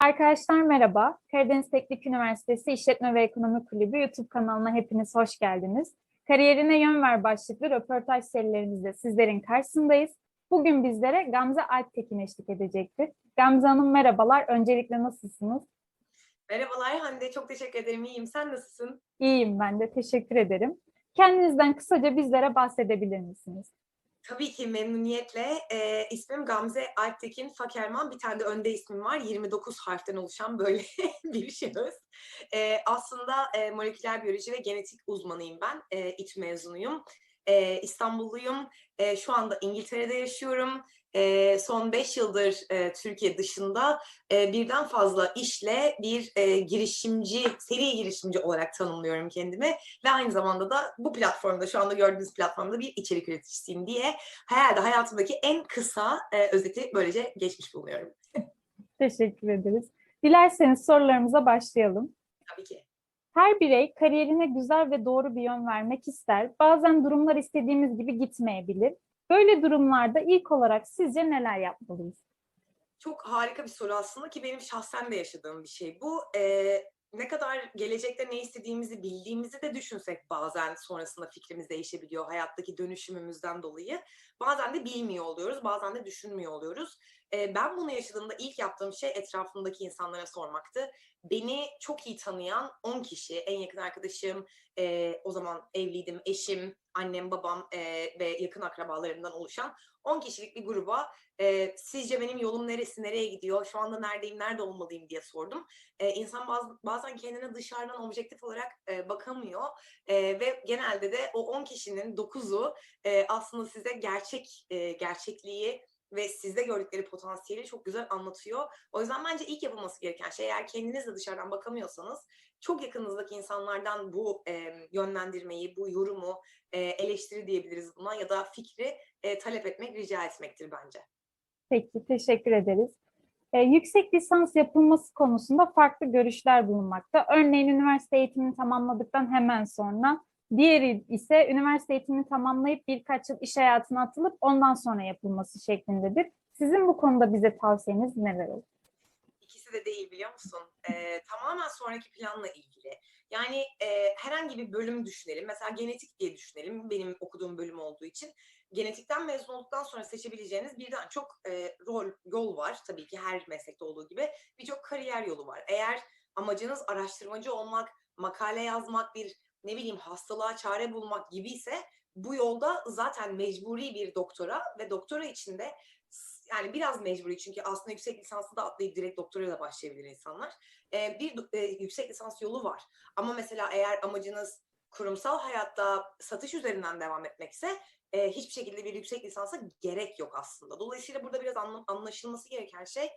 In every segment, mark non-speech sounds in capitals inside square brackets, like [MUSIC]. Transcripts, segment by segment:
Arkadaşlar merhaba. Karadeniz Teknik Üniversitesi İşletme ve Ekonomi Kulübü YouTube kanalına hepiniz hoş geldiniz. Kariyerine yön ver başlıklı röportaj serilerimizde sizlerin karşısındayız. Bugün bizlere Gamze Alptekin eşlik edecektir. Gamze Hanım merhabalar. Öncelikle nasılsınız? Merhabalar Hande, çok teşekkür ederim. İyiyim. Sen nasılsın? İyiyim ben de. Teşekkür ederim. Kendinizden kısaca bizlere bahsedebilir misiniz? Tabii ki memnuniyetle. Ee, ismim Gamze Alptekin Fakerman. Bir tane de önde ismim var. 29 harften oluşan böyle [LAUGHS] bir şahıs. Ee, aslında e, moleküler biyoloji ve genetik uzmanıyım ben. E, İç mezunuyum. E, İstanbulluyum. E, şu anda İngiltere'de yaşıyorum. E, son 5 yıldır e, Türkiye dışında e, birden fazla işle bir e, girişimci, seri girişimci olarak tanımlıyorum kendimi. Ve aynı zamanda da bu platformda, şu anda gördüğünüz platformda bir içerik üreticisiyim diye herhalde hayatımdaki en kısa e, özeti böylece geçmiş bulunuyorum. [LAUGHS] Teşekkür ederiz. Dilerseniz sorularımıza başlayalım. Tabii ki. Her birey kariyerine güzel ve doğru bir yön vermek ister. Bazen durumlar istediğimiz gibi gitmeyebilir. Böyle durumlarda ilk olarak sizce neler yapmalıyız? Çok harika bir soru aslında ki benim şahsen de yaşadığım bir şey. Bu e, ne kadar gelecekte ne istediğimizi bildiğimizi de düşünsek bazen sonrasında fikrimiz değişebiliyor hayattaki dönüşümümüzden dolayı. Bazen de bilmiyor oluyoruz, bazen de düşünmüyor oluyoruz. Ben bunu yaşadığımda ilk yaptığım şey etrafımdaki insanlara sormaktı. Beni çok iyi tanıyan 10 kişi, en yakın arkadaşım, e, o zaman evliydim, eşim, annem, babam e, ve yakın akrabalarımdan oluşan 10 kişilik bir gruba e, sizce benim yolum neresi, nereye gidiyor, şu anda neredeyim, nerede olmalıyım diye sordum. E, insan baz, bazen kendine dışarıdan objektif olarak e, bakamıyor e, ve genelde de o 10 kişinin 9'u e, aslında size gerçek e, gerçekliği ve sizde gördükleri potansiyeli çok güzel anlatıyor. O yüzden bence ilk yapılması gereken şey eğer kendiniz de dışarıdan bakamıyorsanız çok yakınınızdaki insanlardan bu e, yönlendirmeyi, bu yorumu, e, eleştiri diyebiliriz buna ya da fikri e, talep etmek, rica etmektir bence. Peki, teşekkür ederiz. Ee, yüksek lisans yapılması konusunda farklı görüşler bulunmakta. Örneğin üniversite eğitimini tamamladıktan hemen sonra, diğeri ise üniversite eğitimini tamamlayıp birkaç yıl iş hayatına atılıp ondan sonra yapılması şeklindedir. Sizin bu konuda bize tavsiyeniz neler olur? İkisi de değil biliyor musun? Ee, tamamen sonraki planla ilgili. Yani e, herhangi bir bölüm düşünelim. Mesela genetik diye düşünelim. Benim okuduğum bölüm olduğu için. Genetikten mezun olduktan sonra seçebileceğiniz birden çok e, rol, yol var. Tabii ki her meslekte olduğu gibi. Birçok kariyer yolu var. Eğer amacınız araştırmacı olmak, makale yazmak, bir ne bileyim hastalığa çare bulmak gibi ise bu yolda zaten mecburi bir doktora ve doktora içinde yani biraz mecburi çünkü aslında yüksek lisansı da atlayıp direkt doktora da başlayabilir insanlar. Ee, bir e, yüksek lisans yolu var. Ama mesela eğer amacınız kurumsal hayatta satış üzerinden devam etmekse e, hiçbir şekilde bir yüksek lisansa gerek yok aslında. Dolayısıyla burada biraz anla, anlaşılması gereken şey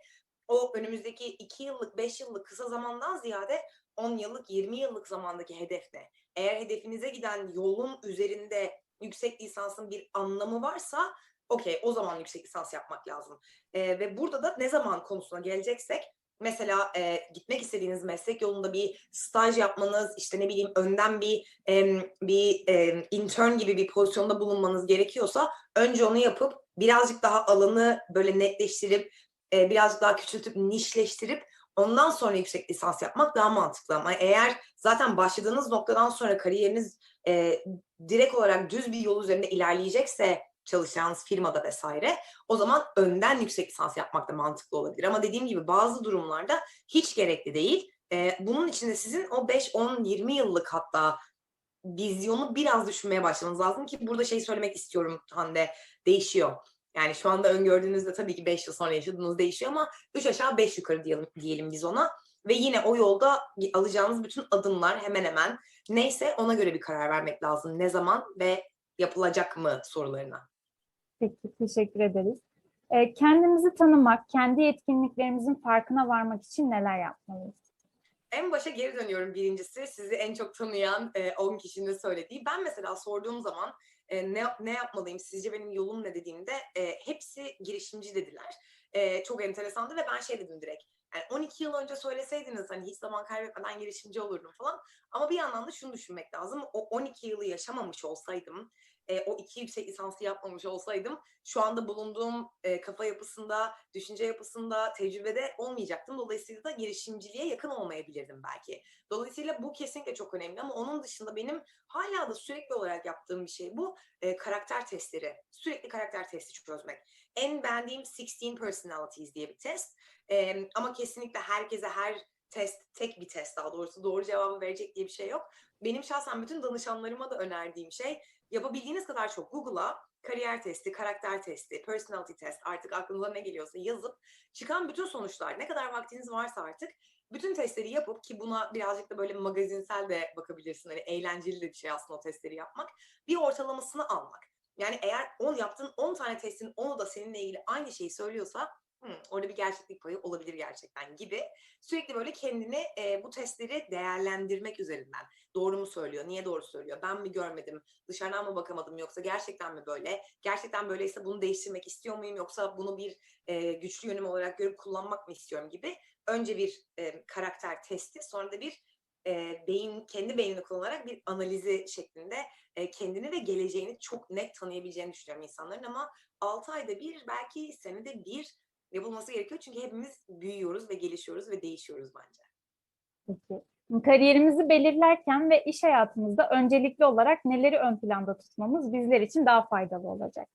o önümüzdeki 2 yıllık, 5 yıllık kısa zamandan ziyade 10 yıllık, 20 yıllık zamandaki hedef ne? Eğer hedefinize giden yolun üzerinde yüksek lisansın bir anlamı varsa okey o zaman yüksek lisans yapmak lazım. E, ve burada da ne zaman konusuna geleceksek mesela e, gitmek istediğiniz meslek yolunda bir staj yapmanız, işte ne bileyim önden bir e, bir e, intern gibi bir pozisyonda bulunmanız gerekiyorsa önce onu yapıp birazcık daha alanı böyle netleştirip e, birazcık daha küçültüp nişleştirip ondan sonra yüksek lisans yapmak daha mantıklı ama eğer zaten başladığınız noktadan sonra kariyeriniz e, direkt olarak düz bir yol üzerinde ilerleyecekse çalışacağınız firmada vesaire o zaman önden yüksek lisans yapmak da mantıklı olabilir. Ama dediğim gibi bazı durumlarda hiç gerekli değil. Ee, bunun için de sizin o 5, 10, 20 yıllık hatta vizyonu biraz düşünmeye başlamanız lazım ki burada şey söylemek istiyorum Hande değişiyor. Yani şu anda öngördüğünüzde tabii ki 5 yıl sonra yaşadığınız değişiyor ama 3 aşağı 5 yukarı diyelim, diyelim biz ona. Ve yine o yolda alacağınız bütün adımlar hemen hemen neyse ona göre bir karar vermek lazım. Ne zaman ve yapılacak mı sorularına. Peki, teşekkür ederiz. Ee, kendimizi tanımak, kendi yetkinliklerimizin farkına varmak için neler yapmalıyız? En başa geri dönüyorum birincisi. Sizi en çok tanıyan e, 10 kişinin de söylediği. Ben mesela sorduğum zaman e, ne, ne yapmalıyım, sizce benim yolum ne dediğimde e, hepsi girişimci dediler. E, çok enteresandı ve ben şey dedim direkt. Yani 12 yıl önce söyleseydiniz hani hiç zaman kaybetmeden girişimci olurdum falan. Ama bir yandan da şunu düşünmek lazım. O 12 yılı yaşamamış olsaydım e, o iki yüksek lisansı yapmamış olsaydım şu anda bulunduğum e, kafa yapısında, düşünce yapısında, tecrübede olmayacaktım. Dolayısıyla da girişimciliğe yakın olmayabilirdim belki. Dolayısıyla bu kesinlikle çok önemli ama onun dışında benim hala da sürekli olarak yaptığım bir şey bu. E, karakter testleri. Sürekli karakter testi çözmek. En beğendiğim 16 Personalities diye bir test. E, ama kesinlikle herkese her test, tek bir test daha doğrusu doğru cevabı verecek diye bir şey yok. Benim şahsen bütün danışanlarıma da önerdiğim şey yapabildiğiniz kadar çok Google'a kariyer testi, karakter testi, personality test artık aklınıza ne geliyorsa yazıp çıkan bütün sonuçlar ne kadar vaktiniz varsa artık bütün testleri yapıp ki buna birazcık da böyle magazinsel de bakabilirsin. Hani eğlenceli de bir şey aslında o testleri yapmak. Bir ortalamasını almak. Yani eğer 10 yaptığın 10 tane testin 10'u da seninle ilgili aynı şeyi söylüyorsa "Hmm, orada bir gerçeklik payı olabilir gerçekten gibi. Sürekli böyle kendini e, bu testleri değerlendirmek üzerinden. Doğru mu söylüyor? Niye doğru söylüyor? Ben mi görmedim? Dışarıdan mı bakamadım? Yoksa gerçekten mi böyle? Gerçekten böyleyse bunu değiştirmek istiyor muyum? Yoksa bunu bir e, güçlü yönüm olarak görüp kullanmak mı istiyorum gibi. Önce bir e, karakter testi, sonra da bir e, beyin kendi beynini kullanarak bir analizi şeklinde e, kendini ve geleceğini çok net tanıyabileceğini düşünüyorum insanların ama 6 ayda bir belki senede bir yapılması gerekiyor çünkü hepimiz büyüyoruz ve gelişiyoruz ve değişiyoruz bence. Peki. Kariyerimizi belirlerken ve iş hayatımızda öncelikli olarak neleri ön planda tutmamız bizler için daha faydalı olacak?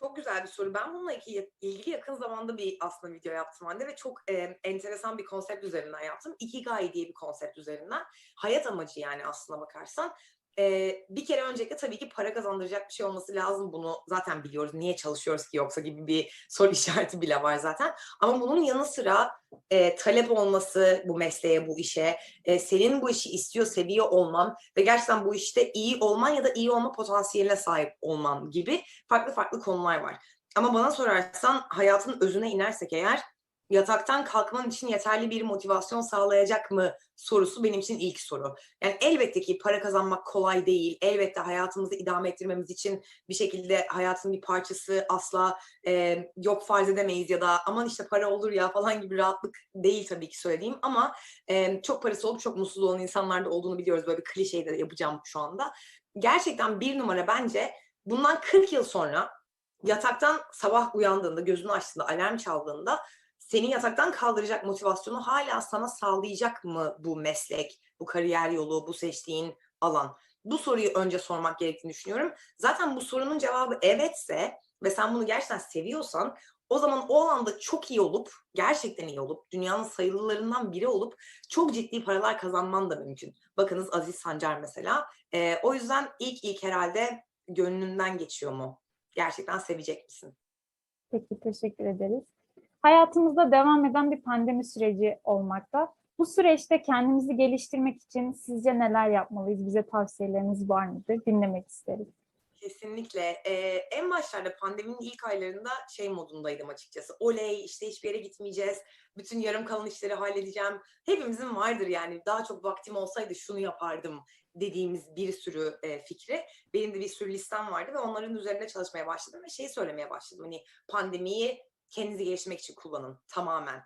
Çok güzel bir soru. Ben bununla ilgili yakın zamanda bir aslında video yaptım Hande ve çok e, enteresan bir konsept üzerinden yaptım. Ikigai diye bir konsept üzerinden. Hayat amacı yani aslına bakarsan. E, bir kere öncelikle tabii ki para kazandıracak bir şey olması lazım. Bunu zaten biliyoruz. Niye çalışıyoruz ki yoksa gibi bir [LAUGHS] soru işareti bile var zaten. Ama bunun yanı sıra e, talep olması bu mesleğe, bu işe, e, senin bu işi istiyor, seviyor olman ve gerçekten bu işte iyi olman ya da iyi olma potansiyeline sahip olman gibi farklı farklı konular var. Ama bana sorarsan hayatın özüne inersek eğer yataktan kalkman için yeterli bir motivasyon sağlayacak mı sorusu benim için ilk soru. Yani elbette ki para kazanmak kolay değil. Elbette hayatımızı idame ettirmemiz için bir şekilde hayatın bir parçası asla e, yok farz edemeyiz ya da aman işte para olur ya falan gibi rahatlık değil tabii ki söylediğim ama e, çok parası olup çok mutsuz olan insanlar da olduğunu biliyoruz. Böyle bir klişeyi de yapacağım şu anda. Gerçekten bir numara bence bundan 40 yıl sonra yataktan sabah uyandığında, gözünü açtığında, alarm çaldığında seni yataktan kaldıracak motivasyonu hala sana sağlayacak mı bu meslek, bu kariyer yolu, bu seçtiğin alan? Bu soruyu önce sormak gerektiğini düşünüyorum. Zaten bu sorunun cevabı evetse ve sen bunu gerçekten seviyorsan o zaman o alanda çok iyi olup, gerçekten iyi olup, dünyanın sayılılarından biri olup çok ciddi paralar kazanman da mümkün. Bakınız Aziz Sancar mesela. Ee, o yüzden ilk ilk herhalde gönlünden geçiyor mu? Gerçekten sevecek misin? Peki, teşekkür ederiz. Hayatımızda devam eden bir pandemi süreci olmakta. Bu süreçte kendimizi geliştirmek için sizce neler yapmalıyız? Bize tavsiyeleriniz var mıdır? Dinlemek isteriz. Kesinlikle. Ee, en başlarda pandeminin ilk aylarında şey modundaydım açıkçası. Oley işte hiçbir yere gitmeyeceğiz. Bütün yarım kalan işleri halledeceğim. Hepimizin vardır yani daha çok vaktim olsaydı şunu yapardım dediğimiz bir sürü e, fikri. Benim de bir sürü listem vardı ve onların üzerinde çalışmaya başladım ve şeyi söylemeye başladım. Hani pandemiyi kendinizi geliştirmek için kullanın tamamen.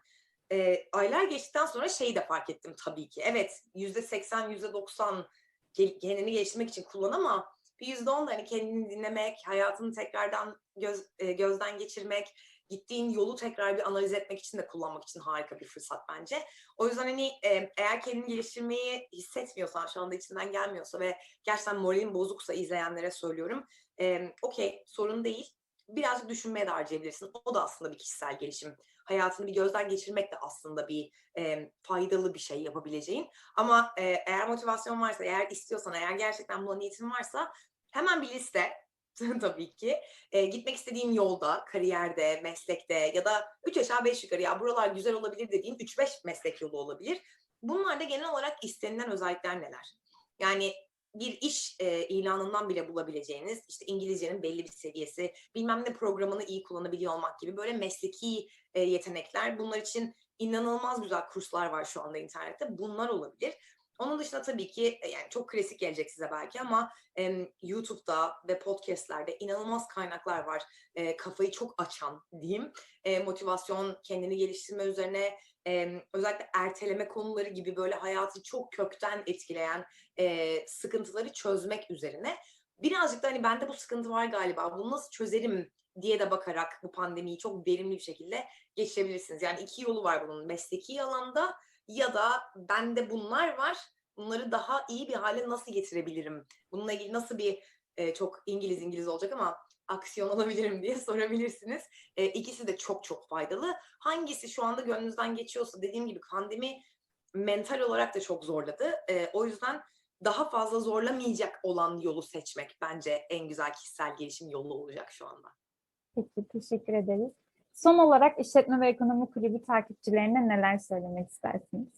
Ee, aylar geçtikten sonra şeyi de fark ettim tabii ki. Evet yüzde seksen, yüzde doksan kendini geliştirmek için kullan ama bir yüzde on da hani kendini dinlemek, hayatını tekrardan göz, e, gözden geçirmek, gittiğin yolu tekrar bir analiz etmek için de kullanmak için harika bir fırsat bence. O yüzden hani e, eğer kendini geliştirmeyi hissetmiyorsan, şu anda içinden gelmiyorsa ve gerçekten moralin bozuksa izleyenlere söylüyorum. E, Okey sorun değil. Birazcık düşünmeye de harcayabilirsin. O da aslında bir kişisel gelişim. Hayatını bir gözden geçirmek de aslında bir e, faydalı bir şey yapabileceğin. Ama e, eğer motivasyon varsa, eğer istiyorsan, eğer gerçekten buna niyetin varsa hemen bir liste [LAUGHS] tabii ki. E, gitmek istediğin yolda, kariyerde, meslekte ya da 3 aşağı 5 yukarı ya buralar güzel olabilir dediğin 3-5 meslek yolu olabilir. Bunlarda genel olarak istenilen özellikler neler? Yani bir iş e, ilanından bile bulabileceğiniz işte İngilizcenin belli bir seviyesi, bilmem ne programını iyi kullanabiliyor olmak gibi böyle mesleki e, yetenekler. Bunlar için inanılmaz güzel kurslar var şu anda internette. Bunlar olabilir. Onun dışında tabii ki e, yani çok klasik gelecek size belki ama e, YouTube'da ve podcastlerde inanılmaz kaynaklar var. E, kafayı çok açan diyeyim. E, motivasyon, kendini geliştirme üzerine e, özellikle erteleme konuları gibi böyle hayatı çok kökten etkileyen e, sıkıntıları çözmek üzerine. birazcık da hani bende bu sıkıntı var galiba. Bunu nasıl çözerim diye de bakarak bu pandemiyi çok verimli bir şekilde geçirebilirsiniz. Yani iki yolu var bunun. Mesleki alanda ya da bende bunlar var. Bunları daha iyi bir hale nasıl getirebilirim? Bununla ilgili nasıl bir e, çok İngiliz İngiliz olacak ama aksiyon alabilirim diye [LAUGHS] sorabilirsiniz. E, ikisi de çok çok faydalı. Hangisi şu anda gönlünüzden geçiyorsa dediğim gibi pandemi mental olarak da çok zorladı. E, o yüzden daha fazla zorlamayacak olan yolu seçmek bence en güzel kişisel gelişim yolu olacak şu anda. Peki, teşekkür ederiz. Son olarak İşletme ve Ekonomi Kulübü takipçilerine neler söylemek istersiniz?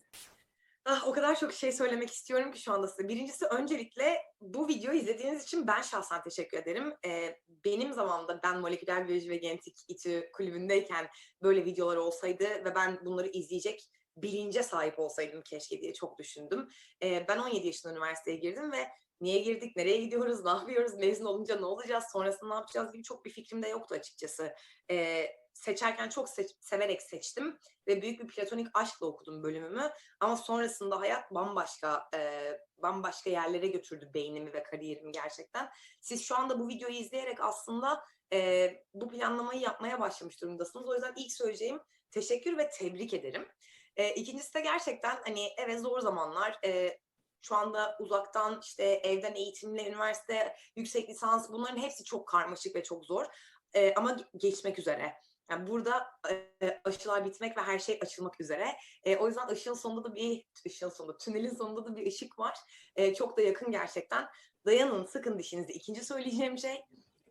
Ah, o kadar çok şey söylemek istiyorum ki şu anda size. Birincisi öncelikle bu videoyu izlediğiniz için ben şahsen teşekkür ederim. Ee, benim zamanımda ben moleküler biyoloji ve genetik İTÜ kulübündeyken böyle videolar olsaydı ve ben bunları izleyecek bilince sahip olsaydım keşke diye çok düşündüm. Ee, ben 17 yaşında üniversiteye girdim ve niye girdik, nereye gidiyoruz, ne yapıyoruz, mezun olunca ne olacağız, sonrasında ne yapacağız gibi çok bir fikrim de yoktu açıkçası. Ee, seçerken çok seç- severek seçtim ve büyük bir platonik aşkla okudum bölümümü. Ama sonrasında hayat bambaşka e, bambaşka yerlere götürdü beynimi ve kariyerimi gerçekten. Siz şu anda bu videoyu izleyerek aslında e, bu planlamayı yapmaya başlamış durumdasınız. O yüzden ilk söyleyeceğim teşekkür ve tebrik ederim. E, ikincisi de gerçekten hani evet zor zamanlar. E, şu anda uzaktan işte evden eğitimle üniversite, yüksek lisans bunların hepsi çok karmaşık ve çok zor. E, ama ge- geçmek üzere. Yani burada e, aşılar bitmek ve her şey açılmak üzere. E, o yüzden ışığın sonunda da bir ışığın sonunda, tünelin sonunda da bir ışık var. E, çok da yakın gerçekten. Dayanın, sıkın dişinizi. İkinci söyleyeceğim şey.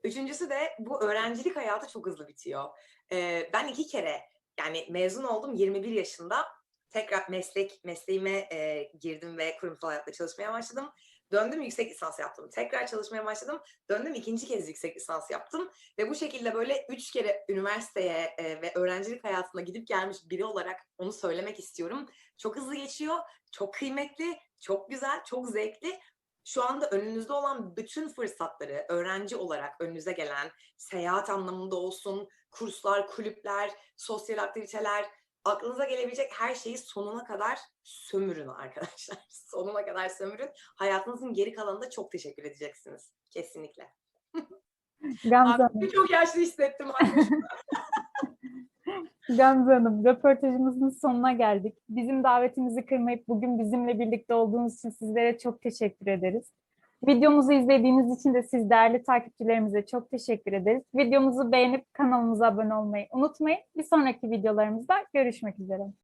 Üçüncüsü de bu öğrencilik hayatı çok hızlı bitiyor. E, ben iki kere yani mezun oldum 21 yaşında. Tekrar meslek mesleğime e, girdim ve kurumsal hayatta çalışmaya başladım. Döndüm yüksek lisans yaptım. Tekrar çalışmaya başladım. Döndüm ikinci kez yüksek lisans yaptım. Ve bu şekilde böyle üç kere üniversiteye e, ve öğrencilik hayatına gidip gelmiş biri olarak onu söylemek istiyorum. Çok hızlı geçiyor, çok kıymetli, çok güzel, çok zevkli. Şu anda önünüzde olan bütün fırsatları öğrenci olarak önünüze gelen seyahat anlamında olsun, kurslar, kulüpler, sosyal aktiviteler, aklınıza gelebilecek her şeyi sonuna kadar sömürün arkadaşlar. [LAUGHS] sonuna kadar sömürün. Hayatınızın geri kalanında çok teşekkür edeceksiniz. Kesinlikle. [LAUGHS] Gamze Hanım, Abi, çok yaşlı hissettim. [LAUGHS] Gamze Hanım, röportajımızın sonuna geldik. Bizim davetimizi kırmayıp bugün bizimle birlikte olduğunuz için sizlere çok teşekkür ederiz. Videomuzu izlediğiniz için de siz değerli takipçilerimize çok teşekkür ederiz. Videomuzu beğenip kanalımıza abone olmayı unutmayın. Bir sonraki videolarımızda görüşmek üzere.